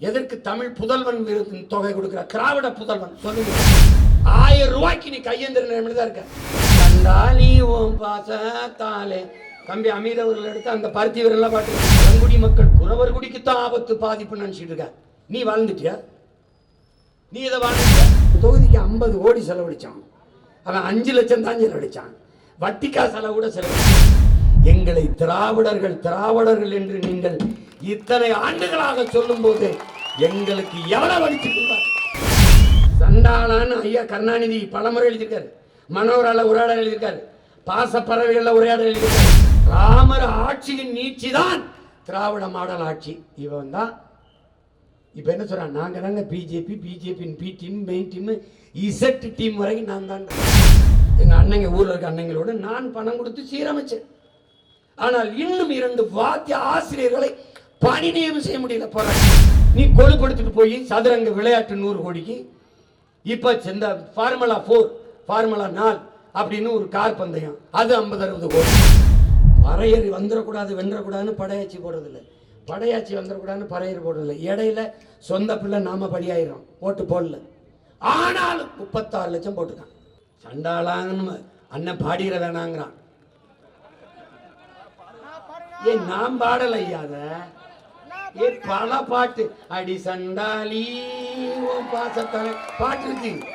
எதற்கு தமிழ் புதல்வன் விருது தொகை கொடுக்கிற? திராவிட புதல்வன் சொல்லுங்க. ஆயிரம் ரூபாய்க்கு நீ கையெந்திர நிலைமையில தான் இருக்க. கண்டாலி ஓம் பாசத்தாலே. தம்பி அமீர் அவர்கள் எடுத்து அந்த பருத்தி வீரர்லாம் பாட்டு பழங்குடி மக்கள் குறவர் குடிக்குத்தான் ஆபத்து பாதிப்புன்னு நினைச்சிட்டு இருக்க. நீ வாழ்ந்துட்டியா? நீ இதை வாழ்ந்துட்டியா? தொகுதிக்கு ஐம்பது கோடி செலவழிச்சான். அவன் அஞ்சு லட்சம் தான் செலவழிச்சான். வட்டிக்கா செலவு கூட செலவழிச்சான். எங்களை திராவிடர்கள் திராவிடர்கள் என்று நீங்கள் இத்தனை ஆண்டுகளாக சொல்லும்போது எங்களுக்கு எவ்வளவு வலிச்சுட்டு சண்டாளான்னு ஐயா கருணாநிதி பலமுறை எழுதியிருக்காரு. மனோரால உரையாடல் எழுதியிருக்காரு. பாசப்பறவைகள்ல உரையாடல் எழுதியிருக்காரு. ராமர் ஆட்சியின் நீட்சி தான் திராவிட மாடல் ஆட்சி. இவன் தான். இப்போ என்ன சொல்கிறான் நாங்கள் தாங்க பிஜேபி பிஜேபியின் B team main team Z team வரைக்கும் நான் தான். எங்கள் அண்ணங்க ஊரில் இருக்க அண்ணங்களோடு நான் பணம் கொடுத்து சீரமைச்சேன். ஆனால் இன்னும் இரண்டு வாத்திய ஆசிரியர்களை பணி செய்ய முடியல போராட்டம் நீ கொழுப்படுத்திட்டு போய் சதுரங்க விளையாட்டு நூறு கோடிக்கு இப்ப இந்த ஃபார்முலா ஃபோர் ஃபார்முலா நாலு அப்படின்னு ஒரு கார் பந்தயம். அது ஐம்பது அறுபது கோடி. பறையர் வந்துடக்கூடாது வென்றக்கூடாதுன்னு படையாச்சி போடுறதில்ல. படையாச்சி வந்துடக்கூடாதுன்னு பறையர் போடுறதில்ல. இடையில சொந்த பிள்ளை நாம படியாயிரும் ஓட்டு போடல. ஆனாலும் முப்பத்தாறு லட்சம் போட்டுக்கான் சண்டாளாங்கன்னு அண்ணன் பாடிற வேணாங்கிறான். ஏன் நான் பாடலை ஐயாத ஏ பல பாட்டு. அடி சண்டாலி உன் பாட்டு இருக்கு.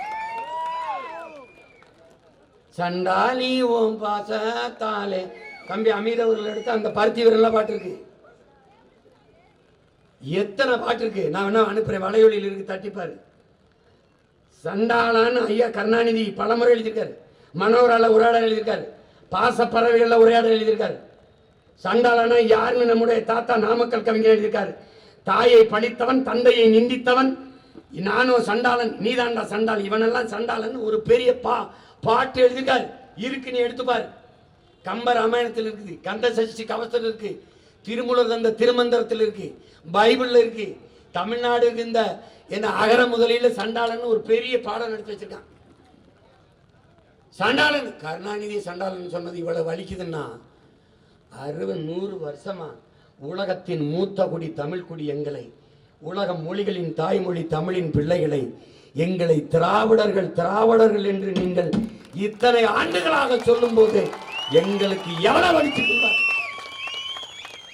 சண்டாலி ஓம் பாசத்தாலே. தம்பி அமீர் அவர்கள் எடுத்து அந்த பருத்தி வீரர்லாம் பாட்டு இருக்கு. எத்தனை பாட்டு இருக்கு? நான் வேணா அனுப்புறேன். வலையொலியில் இருக்கு தட்டிப்பாரு. சண்டாளான்னு ஐயா கருணாநிதி பலமுறை எழுதியிருக்காரு. மனோரால உரையாடல் எழுதியிருக்காரு. பாச பறவைகளில் உரையாடல் எழுதியிருக்காரு. சண்டாளனா யாருன்னு நம்முடைய தாத்தா நாமக்கல் கவிஞர் எழுதியிருக்காரு. தாயை பழித்தவன் தந்தையை நிந்தித்தவன். நானும் சண்டாளன் நீதாண்டா சண்டாள். இவனெல்லாம் சண்டாளன் ஒரு பெரிய பா பாட்டு எழுதியிருக்காரு. இருக்கு நீ எடுத்துப்பார். கம்ப ராமாயணத்தில் இருக்குது. கந்த சஷ்டி கவசத்தில் இருக்கு. திருமூலர் தந்த திருமந்திரத்தில் இருக்கு. பைபிளில் இருக்கு. தமிழ்நாடு இந்த இந்த அகர முதலில் சண்டாளன் ஒரு பெரிய பாடம் எடுத்து வச்சிருக்கான். சண்டாளன் கருணாநிதி சண்டாளன் சொன்னது இவ்வளவு வலிக்குதுன்னா அறுபது நூறு வருஷமா உலகத்தின் மூத்த குடி தமிழ் குடி எங்களை. உலக மொழிகளின் தாய்மொழி தமிழின் பிள்ளைகளை. எங்களை திராவிடர்கள் திராவிடர்கள் என்று நீங்கள் இத்தனை ஆண்டுகளாக சொல்லும்போது எங்களுக்கு எவ்வளவு வலிச்சுட்டு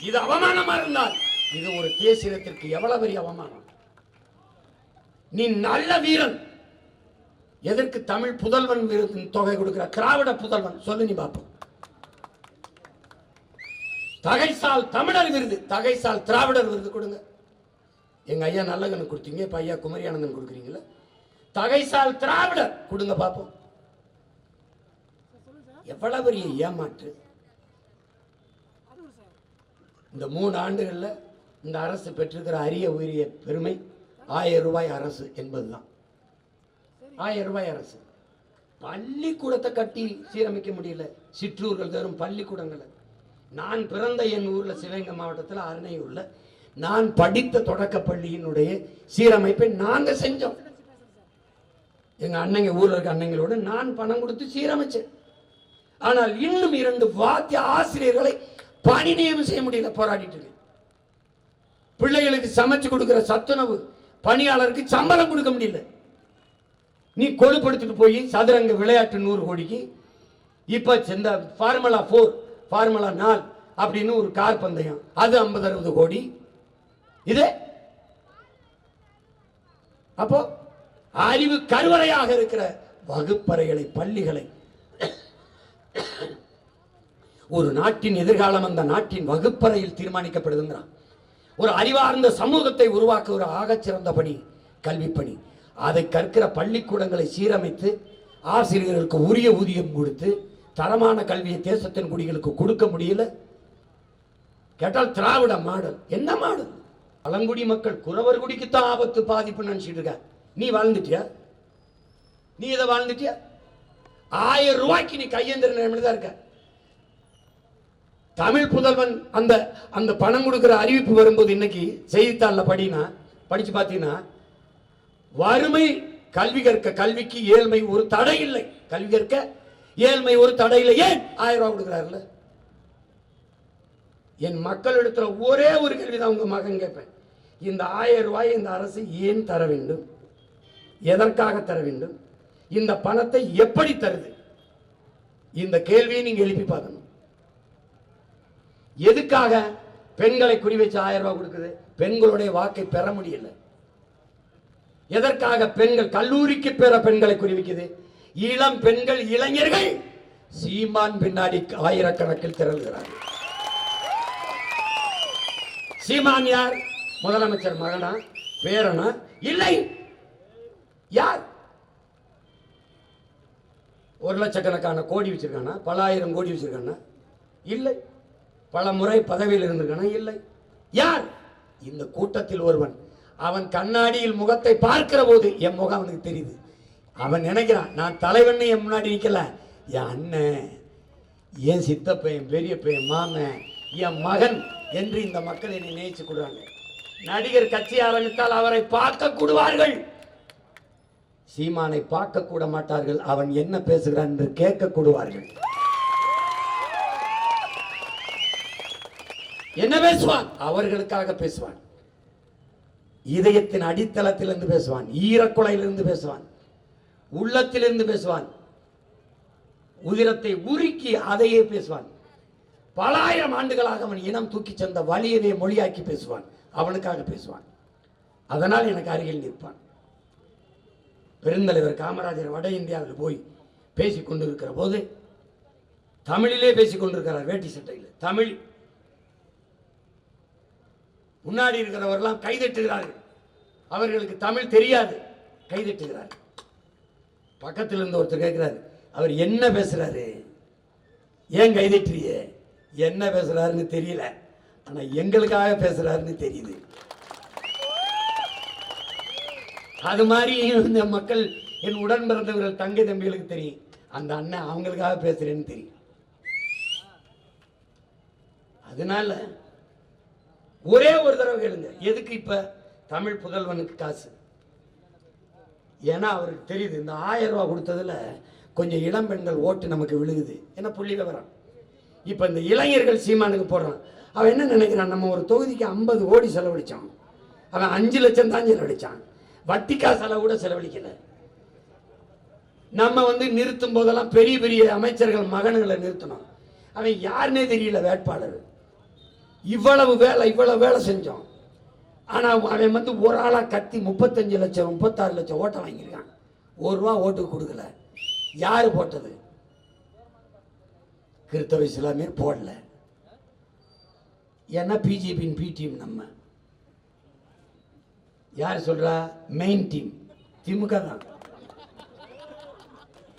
இது அவமானமா இருந்தால் இது ஒரு தேசியத்திற்கு எவ்வளவு பெரிய அவமானம்? நீ நல்ல வீரன். எதற்கு தமிழ் புதல்வன் தொகை கொடுக்கிற திராவிட புதல்வன்? சொல்லு நீ பாப்போம். தகைசால் தமிழர் விருது தகைசால் திராவிடர் விருது கொடுங்க. எங்க ஐயா நல்லகனுக்கு கொடுத்தீங்க இப்ப ஐயா குமரியானந்தன் கொடுக்குறீங்களா தகைசால் திராவிடர் கொடுங்க பாப்போம். எவ்வளவு பெரிய ஏமாற்று. இந்த மூணு ஆண்டுகள்ல இந்த அரசு பெற்றிருக்கிற அரிய உயரிய பெருமை ஆயிரம் ரூபாய் அரசு என்பதுதான். ஆயிரம் ரூபாய் அரசு. பள்ளிக்கூடத்தை கட்டி சீரமைக்க முடியல. சிற்றூர்கள் தரும் பள்ளிக்கூடங்களை. நான் பிறந்த என் ஊரில் சிவகங்கை மாவட்டத்தில் அருணையூரில் நான் படித்த தொடக்க பள்ளியினுடைய சீரமைப்பை நாங்கள் செஞ்சோம். எங்கள் அண்ணங்க ஊரில் இருக்க அண்ணங்களோடு நான் பணம் கொடுத்து சீரமைச்சேன். ஆனால் இன்னும் இரண்டு வாத்திய ஆசிரியர்களை பணி நியமனம் செய்ய முடியல போராடிட்டு இருக்கேன். பிள்ளைகளுக்கு சமைச்சு கொடுக்குற சத்துணவு பணியாளருக்கு சம்பளம் கொடுக்க முடியல. நீ கொடுப்படுத்திட்டு போய் சதுரங்க விளையாட்டு நூறு கோடிக்கு இப்போ இந்த ஃபார்முலா ஃபோர் ஃபார்முலா நாள் அப்படின்னு ஒரு கார் பந்தயம். அது ஐம்பது அறுபது கோடி. இது? அப்போ அறிவு கருவறையாக இருக்கிற வகுப்பறைகளை பள்ளிகளை. ஒரு நாட்டின் எதிர்காலம் அந்த நாட்டின் வகுப்பறையில் தீர்மானிக்கப்படுதுங்கிறான். ஒரு அறிவார்ந்த சமூகத்தை உருவாக்க ஒரு ஆகச்சிறந்த பணி கல்விப்பணி. அதை கற்கிற பள்ளிக்கூடங்களை சீரமைத்து ஆசிரியர்களுக்கு உரிய ஊதியம் கொடுத்து தரமான கல்வியை தேசத்தின் குடிகளுக்கு கொடுக்க முடியல. கேட்டால் திராவிட மாடல். என்ன மாடல்? பழங்குடி மக்கள் குறவர் குடிக்குத்தான் ஆபத்து பாதிப்புன்னு நினைச்சிட்டு இருக்க. நீ வாழ்ந்துட்டியா? நீ இதை வாழ்ந்துட்டியா? ஆயிரம் ரூபாய்க்கு நீ கையெந்திர நிலைமையில தான் இருக்க. தமிழ் புதல்வன் அந்த அந்த பணம் கொடுக்குற அறிவிப்பு வரும்போது இன்னைக்கு செய்தித்தாளில் படினா படிச்சு பார்த்தீங்கன்னா வறுமை கல்வி கற்க கல்விக்கு ஏழ்மை ஒரு தடை இல்லை. கல்வி கற்க ஏழ்மை ஒரு தடை இல்லை ஏன்? ஆயிரம் ரூபாய் கொடுக்குறாருல்ல. என் மக்களிடத்துல ஒரே ஒரு கேள்வி தான் உங்க மகன் கேட்பேன். இந்த ஆயிரம் ரூபாயை இந்த அரசு ஏன் தர வேண்டும்? எதற்காக தர வேண்டும்? இந்த பணத்தை எப்படி தருது? இந்த கேள்வியை நீங்க எழுப்பி பார்க்கணும். எதுக்காக பெண்களை குறி வச்சு ஆயிரம் ரூபாய் கொடுக்குது? பெண்களுடைய வாக்கை பெற முடியல. எதற்காக பெண்கள் கல்லூரிக்கு பெற பெண்களை குறிவிக்குது? இளம் பெண்கள் இளைஞர்கள் சீமான் பின்னாடி ஆயிரக்கணக்கில் திரள்கிறார்கள் சீமான் யார்? முதலமைச்சர் மகனா? பேரனா? இல்லை. யார்? ஒரு லட்சக்கணக்கான கோடி வச்சிருக்கானா? பல ஆயிரம் கோடி வச்சிருக்கானா? இல்லை. பல முறை பதவியில் இருந்திருக்கானா? இல்லை. யார்? இந்த கூட்டத்தில் ஒருவன். அவன் கண்ணாடியில் முகத்தை பார்க்கிற போது என் முகம் அவனுக்கு தெரியுது. அவன் நினைக்கிறான் நான் தலைவன் என் முன்னாடி நிற்கல என் அண்ணன் என் சித்தப்பையன் பெரிய பையன் என் மாமன் என் மகன் என்று இந்த மக்கள் என்னை நினைச்சு கொடுறாங்க. நடிகர் கட்சி ஆரம்பித்தால் அவரை பார்க்க கூடுவார்கள். சீமானை பார்க்க கூட மாட்டார்கள். அவன் என்ன பேசுகிறான் என்று கேட்க கூடுவார்கள். என்ன பேசுவான்? அவர்களுக்காக பேசுவான். இதயத்தின் அடித்தளத்திலிருந்து பேசுவான். ஈரக்குலையிலிருந்து பேசுவான். உள்ளத்திலிருந்து பேசுவான். உதிரத்தை உருக்கி அதையே பேசுவான். பல ஆயிரம் ஆண்டுகளாக அவன் இனம் தூக்கி சென்ற வலியவே மொழியாக்கி பேசுவான். அவனுக்காக பேசுவான். அதனால் எனக்கு அருகில் நிற்பான். பெருந்தலைவர் காமராஜர் வட இந்தியாவில் போய் பேசி கொண்டிருக்கிற போது தமிழிலே பேசி கொண்டிருக்கிறார் வேட்டி சட்டையில். தமிழ். முன்னாடி இருக்கிறவரெல்லாம் கைதட்டுகிறார்கள். அவர்களுக்கு தமிழ் தெரியாது. கைதட்டுகிறார்கள். பக்கத்தில் இருந்து ஒருத்தர் கேட்குறாரு அவர் என்ன பேசுகிறாரு ஏன் கைதிட்டுறியே என்ன பேசுகிறாருன்னு தெரியல. ஆனால் எங்களுக்காக பேசுகிறாருன்னு தெரியுது. அது மாதிரி இந்த மக்கள் என் உடன் பிறந்தவர்கள் தங்கை தம்பிகளுக்கு தெரியும். அந்த அண்ணன் அவங்களுக்காக பேசுகிறேன்னு தெரியும். அதனால ஒரே ஒரு தடவை கேளுங்க. எதுக்கு இப்போ தமிழ் புதல்வனுக்கு காசு? ஏன்னா அவருக்கு தெரியுது இந்த ஆயிரம் ரூபா கொடுத்ததுல கொஞ்சம் இளம் பெண்கள் ஓட்டு நமக்கு விழுகுது. என்ன புள்ளி விவரம்? இப்போ இந்த இளைஞர்கள் சீமானுக்கு போடுறான். அவன் என்ன நினைக்கிறான்? நம்ம ஒரு தொகுதிக்கு ஐம்பது கோடி செலவழிச்சான். அவன் அஞ்சு லட்சம் தான் செலவழிச்சான். வட்டிக்கா செலவு கூட செலவழிக்கல. நம்ம வந்து நிறுத்தும் போதெல்லாம் பெரிய பெரிய அமைச்சர்கள் மகன்களை நிறுத்தணும். அவன் யாருன்னே தெரியல வேட்பாளர். இவ்வளவு வேலை இவ்வளவு வேலை செஞ்சோம். ஆனால் அவன் வந்து ஒரு ஆளாக கத்தி முப்பத்தஞ்சு லட்சம் முப்பத்தாறு லட்சம் ஓட்டை வாங்கியிருக்கான். ஒரு ரூபா ஓட்டு கொடுக்கல. யார் போட்டது? கிறிஸ்தவ இஸ்லாமியர் போடல. ஏன்னா பிஜேபியின் பி டீம் நம்ம. யார் சொல்றா? மெயின் டீம் திமுக தான்.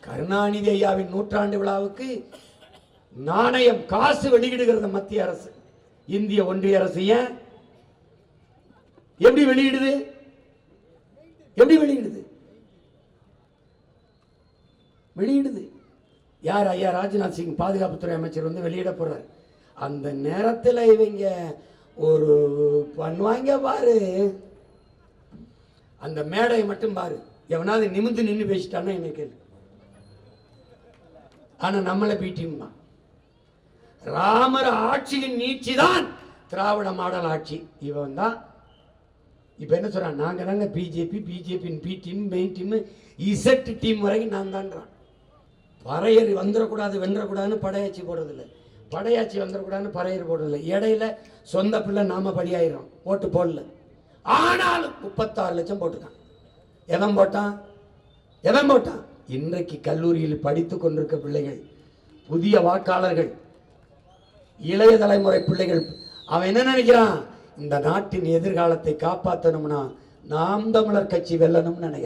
கருணாநிதி ஐயாவின் நூற்றாண்டு விழாவுக்கு நாணயம் காசு வெளியிடுகிறது மத்திய அரசு. இந்திய ஒன்றிய அரசு ஏன்? எப்படி வெளியிடுது? எப்படி வெளியிடுது? வெளியிடுது. யார் ஐயா ராஜ்நாத் சிங் பாதுகாப்புத்துறை அமைச்சர் வந்து வெளியிட போறார். அந்த நேரத்தில் இவங்க ஒரு பண்ணுவாங்க பாரு. அந்த மேடையை மட்டும் பாரு. எவனாவது நிமிந்து நின்று பேசிட்டான்னா என்ன கேள்வி? ஆனா நம்மளை பீட்டியும் ராமர் ஆட்சியின் நீட்சி தான் திராவிட மாடல் ஆட்சி. இவன் தான் இப்போ என்ன சொல்கிறான் நாங்கள் தாங்க பிஜேபி பிஜேபியின் B team main team Z team வரைக்கும் நான் தான்றான் பறையர் வந்துடக்கூடாது வென்றக்கூடாதுன்னு படையாச்சி போடுறதில்ல. படையாச்சி வந்துடக்கூடாதுன்னு பறையர் போடுறதில்ல. இடையில சொந்த பிள்ளை நாம படியாயிரும் ஓட்டு போடல. ஆனாலும் முப்பத்தாறு லட்சம் போட்டுக்கான் எதன் போட்டான்? எதன் போட்டான்? இன்றைக்கு கல்லூரியில் படித்து கொண்டிருக்க பிள்ளைகள் புதிய வாக்காளர்கள் இளைய தலைமுறை பிள்ளைகள் அவன் என்ன நினைக்கிறான்? இந்த நாட்டின் எதிர்காலத்தை காப்பாற்றணும்னா நாம் தமிழர் கட்சி வெல்லணும்னு நினைக்கிறேன்.